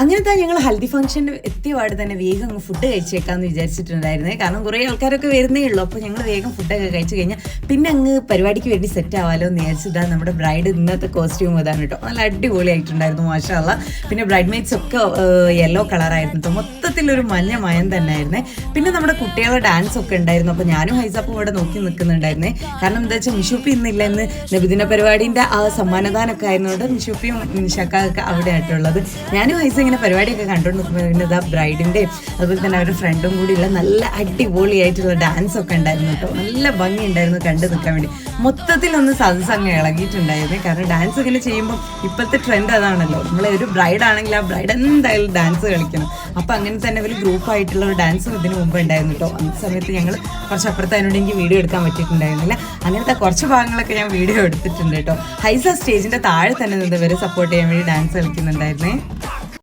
അങ്ങനത്തെ ഞങ്ങൾ ഹൽദി ഫംഗ്ഷന് എത്തിയ പാട് തന്നെ വേഗം അങ്ങ് ഫുഡ് കഴിച്ചേക്കാന്ന് വിചാരിച്ചിട്ടുണ്ടായിരുന്നേ. കാരണം കുറേ ആൾക്കാരൊക്കെ വരുന്നേ ഉള്ളൂ. അപ്പോൾ ഞങ്ങൾ വേഗം ഫുഡൊക്കെ കഴിച്ചു കഴിഞ്ഞാൽ പിന്നെ അങ്ങ് പരിപാടിക്ക് വേണ്ടി സെറ്റ് ആവാലോ എന്ന് വിചാരിച്ചിട്ടാ നമ്മുടെ ബ്രൈഡ് ഇന്നത്തെ കോസ്റ്റ്യൂം ഇതാണ് കേട്ടോ. നല്ല അടിപൊളിയായിട്ടുണ്ടായിരുന്നു മാഷാല്ല പിന്നെ ബ്രൈഡ് മെയ്ഡ്സ് ഒക്കെ യെല്ലോ കളറായിരുന്നു കേട്ടോ മൊത്തത്തിലൊരു മഞ്ഞ മയം തന്നെ ആയിരുന്നേ പിന്നെ നമ്മുടെ കുട്ടികളുടെ ഡാൻസ് ഒക്കെ ഉണ്ടായിരുന്നു. അപ്പോൾ ഞാനും ഹൈസപ്പും ഇവിടെ നോക്കി നിൽക്കുന്നുണ്ടായിരുന്നേ. കാരണം എന്താ വെച്ചാൽ മിഷൂപ്പി ഇന്നില്ല ഇന്ന് നബിദിന പരിപാടിന്റെ ആ സമ്മാനദാനമൊക്കെ ആയിരുന്നുകൊണ്ട് മിഷൂപ്പിയും ഷക്കൊക്കെ അവിടെ ആയിട്ടുള്ളത്. ഞാനും ഹൈസ ഇങ്ങനെ പരിപാടിയൊക്കെ കണ്ടുകൊണ്ട് നിൽക്കുമ്പോൾ പിന്നെ ഇതാ ബ്രൈഡിന്റെയും അതുപോലെ തന്നെ അവരുടെ ഫ്രണ്ടും കൂടിയുള്ള നല്ല അടിപൊളിയായിട്ടുള്ള ഡാൻസ് ഒക്കെ ഉണ്ടായിരുന്നു കേട്ടോ. നല്ല ഭംഗി ഉണ്ടായിരുന്നു കണ്ടു നിൽക്കാൻ വേണ്ടി. മൊത്തത്തിലൊന്ന് സദസ് അങ്ങ് ഇളകിയിട്ടുണ്ടായിരുന്നു. കാരണം ഡാൻസ് ഇങ്ങനെ ചെയ്യുമ്പോൾ ഇപ്പോഴത്തെ ട്രെൻഡ് അതാണല്ലോ. നമ്മൾ ഒരു ബ്രൈഡ് ആണെങ്കിൽ ആ ബ്രൈഡ് എന്തായാലും ഡാൻസ് കളിക്കണം. അപ്പം അങ്ങനെ തന്നെ ഒരു ഗ്രൂപ്പായിട്ടുള്ള ഒരു ഡാൻസും ഇതിന് മുമ്പ് ഉണ്ടായിരുന്നു കേട്ടോ. അന്ന് സമയത്ത് ഞങ്ങൾ കുറച്ച് അപ്പുറത്തതിനോട് എനിക്ക് വീഡിയോ എടുക്കാൻ പറ്റിയിട്ടുണ്ടായിരുന്നില്ല. അങ്ങനത്തെ കുറച്ച് ഭാഗങ്ങളൊക്കെ ഞാൻ വീഡിയോ എടുത്തിട്ടുണ്ട് കേട്ടോ. ഹൈസ സ്റ്റേജിന്റെ താഴെ തന്നെ നിന്ന് സപ്പോർട്ട് ചെയ്യാൻ വേണ്ടി ഡാൻസ് കളിക്കുന്നുണ്ടായിരുന്നേ.